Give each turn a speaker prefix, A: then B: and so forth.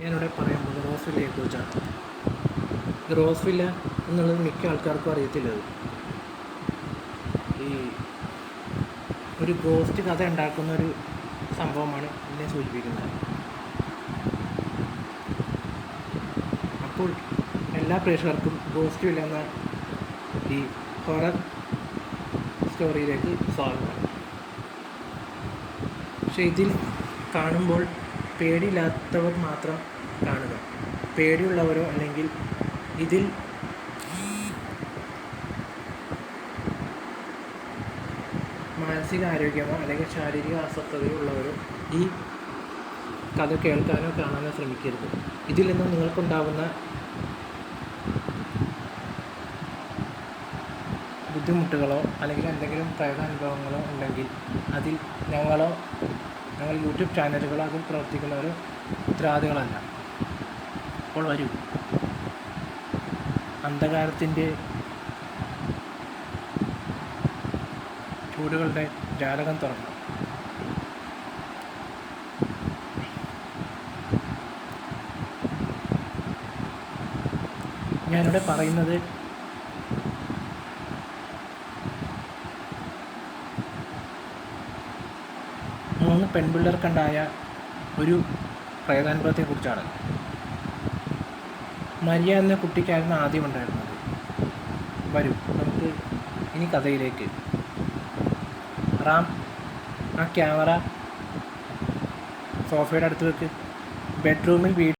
A: ഞാനിവിടെ പറയാൻ പോകുന്നത് റോസ് വില്ലയെ കുറിച്ചാണ്. ഈ റോസ് വില്ല എന്നുള്ളത് മിക്ക ആൾക്കാർക്കും അറിയത്തില്ലത് ഈ ഒരു ഗോസ്റ്റ് കഥ ഉണ്ടാക്കുന്ന ഒരു സംഭവമാണ് എന്നെ സൂചിപ്പിക്കുന്നത്. അപ്പോൾ എല്ലാ പ്രേക്ഷകർക്കും ഗോസ്റ്റ് വില്ല എന്ന ഈ ഹൊറർ സ്റ്റോറിയിലേക്ക് സ്വാഗതം. പക്ഷേ ഇതിൽ കാണുമ്പോൾ പേടിയില്ലാത്തവർ മാത്രം കാണുക. പേടിയുള്ളവരോ അല്ലെങ്കിൽ ഇതിൽ മാനസിക മാനസികാരോഗ്യമോ അല്ലെങ്കിൽ ശാരീരിക അസ്വസ്ഥതയോ ഉള്ളവരോ ഈ കഥ കേൾക്കാനോ കാണാനോ ശ്രമിക്കരുത്. ഇതിൽ നിന്നും നിങ്ങൾക്കുണ്ടാകുന്ന ബുദ്ധിമുട്ടുകളോ അല്ലെങ്കിൽ എന്തെങ്കിലും പ്രേതാനുഭവങ്ങളോ ഉണ്ടെങ്കിൽ അതിൽ ഞങ്ങളോ ഞങ്ങൾ യൂട്യൂബ് ചാനലുകളാകും പ്രവർത്തിക്കുന്ന ഒരു ഉത്തരവാദികളല്ല. അപ്പോൾ വരൂ. അന്ധകാരത്തിന്റെ ചൂടുകളുടെ ജാലകം തുറന്നു. ഞാനിവിടെ പറയുന്നത് മൂന്ന് പെൺപിള്ളേർക്കുണ്ടായ ഒരു പ്രേതാനുഭവത്തെക്കുറിച്ചാണ് മരിയ എന്ന കുട്ടിക്കായിരുന്നു ആദ്യം ഉണ്ടായിരുന്നത്. വരൂ നമുക്ക് ഇനി കഥയിലേക്ക്. റാം ആ ക്യാമറ സോഫയുടെ അടുത്ത് വെക്ക്. ബെഡ്റൂമിൽ വീട്